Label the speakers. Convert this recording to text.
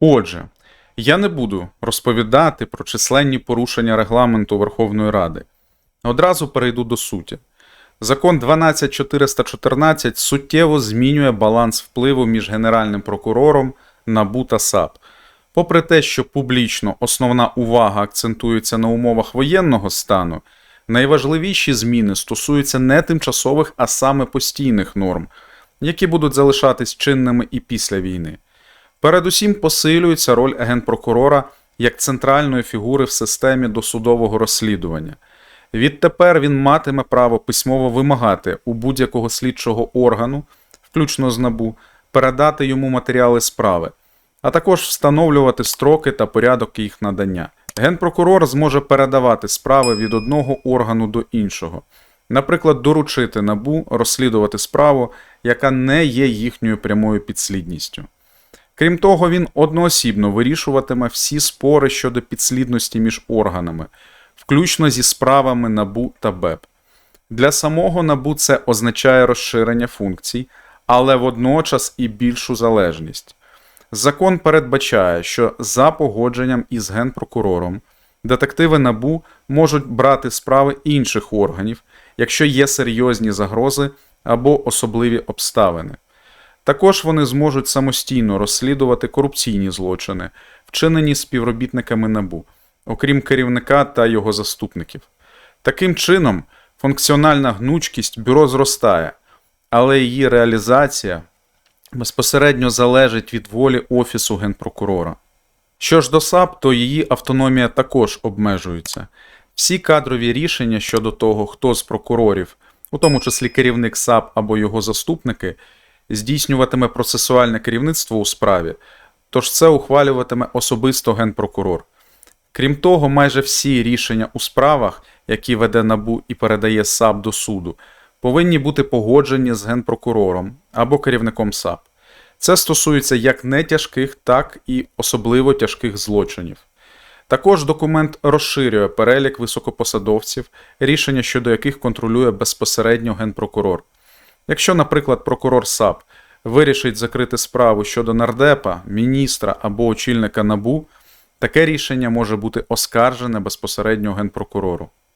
Speaker 1: Отже, я не буду розповідати про численні порушення регламенту Верховної Ради. Одразу перейду до суті. Закон 12414 суттєво змінює баланс впливу між Генеральним прокурором, НАБУ та САП. Попри те, що публічно основна увага акцентується на умовах воєнного стану, найважливіші зміни стосуються не тимчасових, а саме постійних норм, які будуть залишатись чинними і після війни. Передусім посилюється роль генпрокурора як центральної фігури в системі досудового розслідування. Відтепер він матиме право письмово вимагати у будь-якого слідчого органу, включно з НАБУ, передати йому матеріали справи, а також встановлювати строки та порядок їх надання. Генпрокурор зможе передавати справи від одного органу до іншого, наприклад, доручити НАБУ розслідувати справу, яка не є їхньою прямою підслідністю. Крім того, він одноосібно вирішуватиме всі спори щодо підслідності між органами, включно зі справами НАБУ та БЕП. Для самого НАБУ це означає розширення функцій, але водночас і більшу залежність. Закон передбачає, що за погодженням із генпрокурором детективи НАБУ можуть брати справи інших органів, якщо є серйозні загрози або особливі обставини. Також вони зможуть самостійно розслідувати корупційні злочини, вчинені співробітниками НАБУ, окрім керівника та його заступників. Таким чином, функціональна гнучкість бюро зростає, але її реалізація безпосередньо залежить від волі Офісу генпрокурора. Що ж до САП, то її автономія також обмежується. Всі кадрові рішення щодо того, хто з прокурорів, у тому числі керівник САП або його заступники, здійснюватиме процесуальне керівництво у справі, тож це ухвалюватиме особисто генпрокурор. Крім того, майже всі рішення у справах, які веде НАБУ і передає САП до суду, повинні бути погоджені з генпрокурором або керівником САП. Це стосується як нетяжких, так і особливо тяжких злочинів. Також документ розширює перелік високопосадовців, рішення щодо яких контролює безпосередньо генпрокурор. Якщо, наприклад, прокурор САП вирішить закрити справу щодо нардепа, міністра або очільника НАБУ, таке рішення може бути оскаржене безпосередньо генпрокурору.